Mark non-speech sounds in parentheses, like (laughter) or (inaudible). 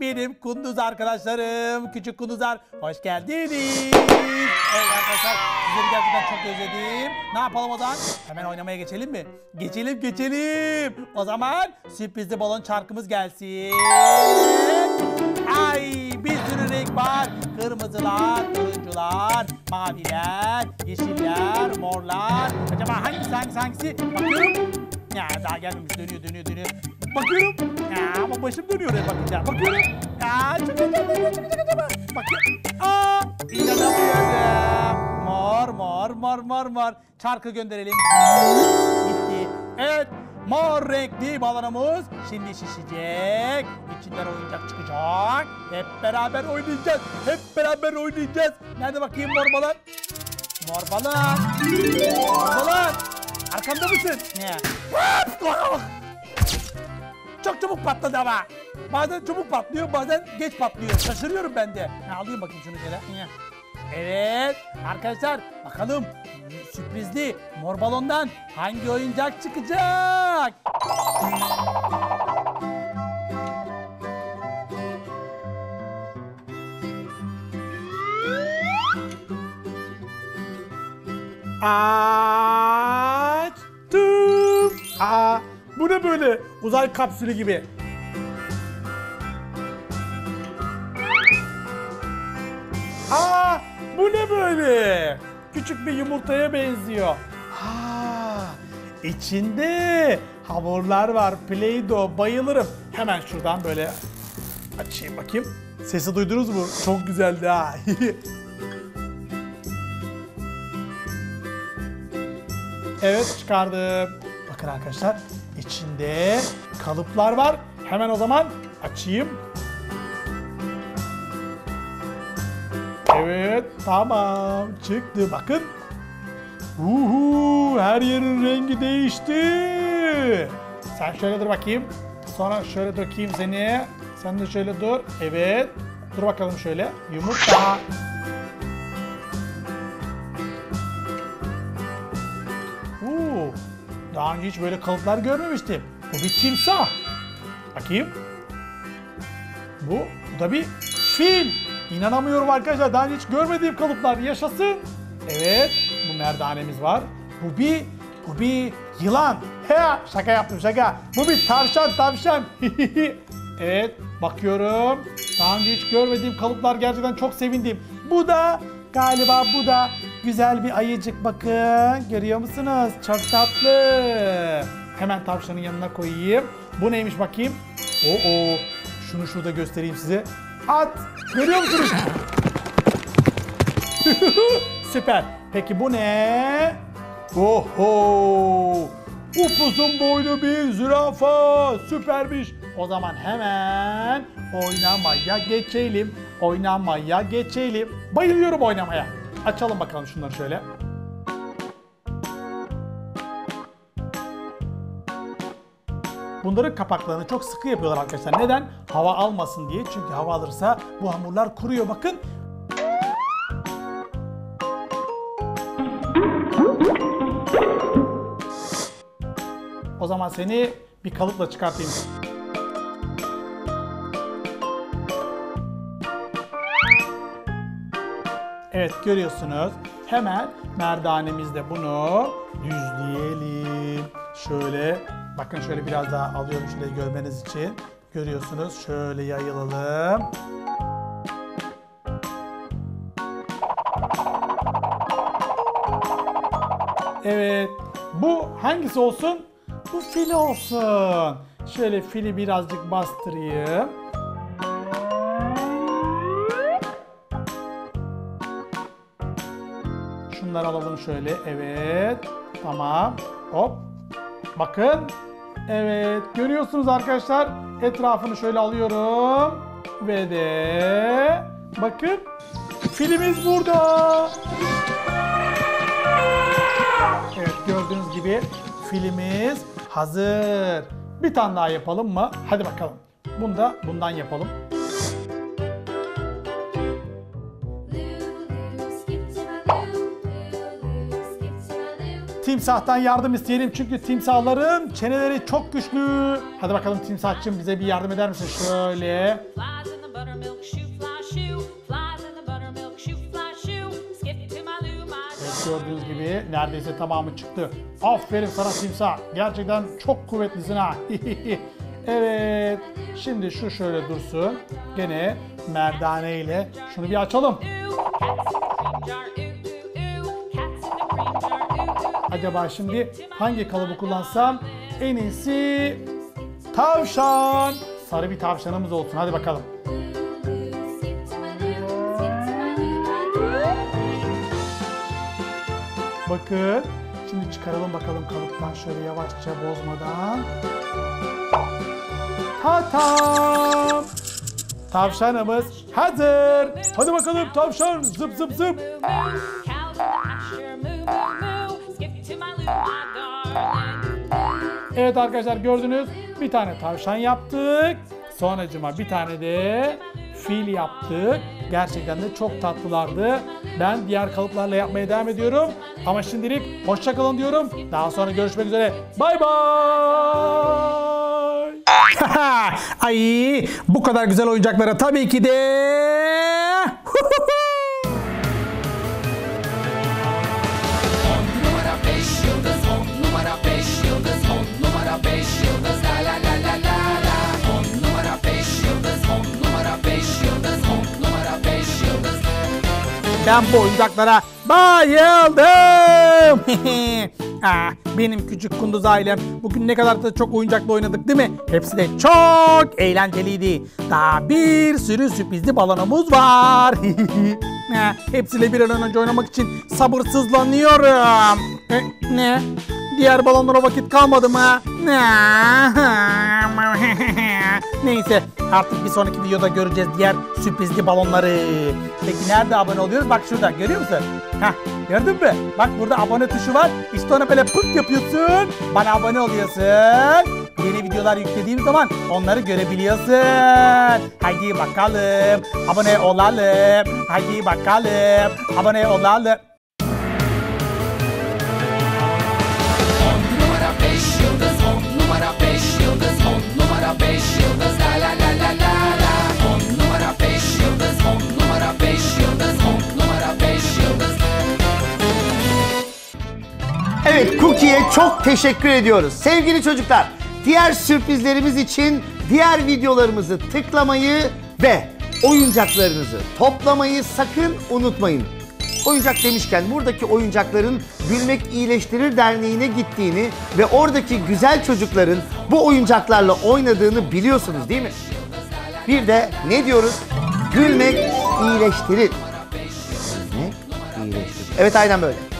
benim kunduz arkadaşlarım. Küçük kunduzlar hoş geldiniz. Evet arkadaşlar sizleri gerçekten çok özledim. Ne yapalım o zaman? Hemen oynamaya geçelim mi? Geçelim geçelim. O zaman sürprizli balon çarkımız gelsin. Ay bir sürü renk var. Kırmızılar, turuncular, maviler, yeşiller, morlar. Acaba hangisi hangisi hangisi? Bakıyorum. Ya daha gelmemiş dönüyor dönüyor dönüyor. Bakıyorum. Ya ama başım dönüyor oraya bakınca. Bakıyorum. Ya çok acaba çok acaba. Bakıyorum. Aa inanamıyorum. Mor mor mor mor mor. Çarkı gönderelim. Gitti. Evet. Mor renkli balonumuz şimdi şişecek. İçinden oyuncak çıkacak. Hep beraber oynayacağız. Hep beraber oynayacağız. Nerede bakayım mor balon? Mor balon. Mor balon. Arkamda mısın? Ne? Hop! Çok çabuk patladı ama. Bazen çabuk patlıyor, bazen geç patlıyor. Şaşırıyorum ben de. Ha, alayım bakayım şunu şöyle. Evet arkadaşlar bakalım sürprizli mor balondan hangi oyuncak çıkacak? Açtım. Aa, bu ne böyle? Uzay kapsülü gibi. Aa, bu ne böyle? Küçük bir yumurtaya benziyor. Ha, içinde hamurlar var. Play-Doh bayılırım. Hemen şuradan böyle açayım bakayım. Sesi duydunuz mu? Çok güzeldi ha. (laughs) Evet çıkardım. Bakın arkadaşlar içinde kalıplar var. Hemen o zaman açayım. Evet tamam çıktı bakın. Uhu, her yerin rengi değişti. Sen şöyle dur bakayım. Sonra şöyle dökeyim seni. Sen de şöyle dur. Evet. Dur bakalım şöyle. Yumurta. Daha önce hiç böyle kalıplar görmemiştim. Bu bir timsah. Bakayım. Bu, bu da bir fil. İnanamıyorum arkadaşlar. Daha önce hiç görmediğim kalıplar. Yaşasın. Evet, bu merdanemiz var. Bu bir, bu bir yılan. He, şaka yaptım şaka. Bu bir tavşan tavşan. (laughs) evet, bakıyorum. Daha önce hiç görmediğim kalıplar gerçekten çok sevindim. Bu da galiba bu da güzel bir ayıcık bakın. Görüyor musunuz? Çok tatlı. Hemen tavşanın yanına koyayım. Bu neymiş bakayım? Oo, şunu şurada göstereyim size. At. Görüyor musunuz? (laughs) Süper. Peki bu ne? Oho! Upuzun boylu bir zürafa. Süpermiş. O zaman hemen oynamaya geçelim. Oynamaya geçelim. Bayılıyorum oynamaya. Açalım bakalım şunları şöyle. Bunların kapaklarını çok sıkı yapıyorlar arkadaşlar. Neden? Hava almasın diye. Çünkü hava alırsa bu hamurlar kuruyor bakın. O zaman seni bir kalıpla çıkartayım. Evet görüyorsunuz. Hemen merdanemizde bunu düzleyelim. Şöyle bakın şöyle biraz daha alıyorum şurayı görmeniz için. Görüyorsunuz şöyle yayılalım. Evet. Bu hangisi olsun? Bu fil olsun. Şöyle fili birazcık bastırayım. Şunları alalım şöyle. Evet. Tamam. Hop. Bakın. Evet. Görüyorsunuz arkadaşlar. Etrafını şöyle alıyorum. Ve de bakın. Filimiz burada. Evet gördüğünüz gibi filimiz hazır. Bir tane daha yapalım mı? Hadi bakalım. Bunu da bundan yapalım. Timsahtan yardım isteyelim çünkü timsahların çeneleri çok güçlü. Hadi bakalım timsahçım bize bir yardım eder misin? Şöyle. Gördüğünüz gibi neredeyse tamamı çıktı. Aferin sana timsah. Gerçekten çok kuvvetlisin ha. (laughs) evet. Şimdi şu şöyle dursun. Gene merdane ile şunu bir açalım. Acaba şimdi hangi kalıbı kullansam en iyisi tavşan. Sarı bir tavşanımız olsun. Hadi bakalım. Bakın. Şimdi çıkaralım bakalım kalıptan şöyle yavaşça bozmadan. Tatam! Tavşanımız hazır. Hadi bakalım tavşan zıp zıp zıp. Evet arkadaşlar gördünüz bir tane tavşan yaptık. Sonracıma bir tane de fil yaptık. Gerçekten de çok tatlılardı. Ben diğer kalıplarla yapmaya devam ediyorum. Ama şimdilik hoşçakalın diyorum. Daha sonra görüşmek üzere. Bay bay. (laughs) Ay bu kadar güzel oyuncaklara tabii ki de (laughs) Ben bu oyuncaklara bayıldım. (laughs) ah, benim küçük kunduz ailem. Bugün ne kadar da çok oyuncakla oynadık değil mi? Hepsi de çok eğlenceliydi. Daha bir sürü sürprizli balonumuz var. (laughs) Ah, Hepsiyle bir an önce oynamak için sabırsızlanıyorum. E, ne? Diğer balonlara vakit kalmadı mı? (laughs) Neyse artık bir sonraki videoda göreceğiz diğer sürprizli balonları. Peki nerede abone oluyoruz? Bak şurada görüyor musun? Hah gördün mü? Bak burada abone tuşu var. İşte ona böyle pıt yapıyorsun. Bana abone oluyorsun. Yeni videolar yüklediğim zaman onları görebiliyorsun. Haydi bakalım. Abone olalım. Haydi bakalım. Abone olalım. Evet Cookie'ye çok teşekkür ediyoruz. Sevgili çocuklar, diğer sürprizlerimiz için diğer videolarımızı tıklamayı ve oyuncaklarınızı toplamayı sakın unutmayın. Oyuncak demişken buradaki oyuncakların Gülmek İyileştirir Derneği'ne gittiğini ve oradaki güzel çocukların bu oyuncaklarla oynadığını biliyorsunuz değil mi? Bir de ne diyoruz? Gülmek iyileştirir. Gülmek iyileştirir. Evet aynen böyle.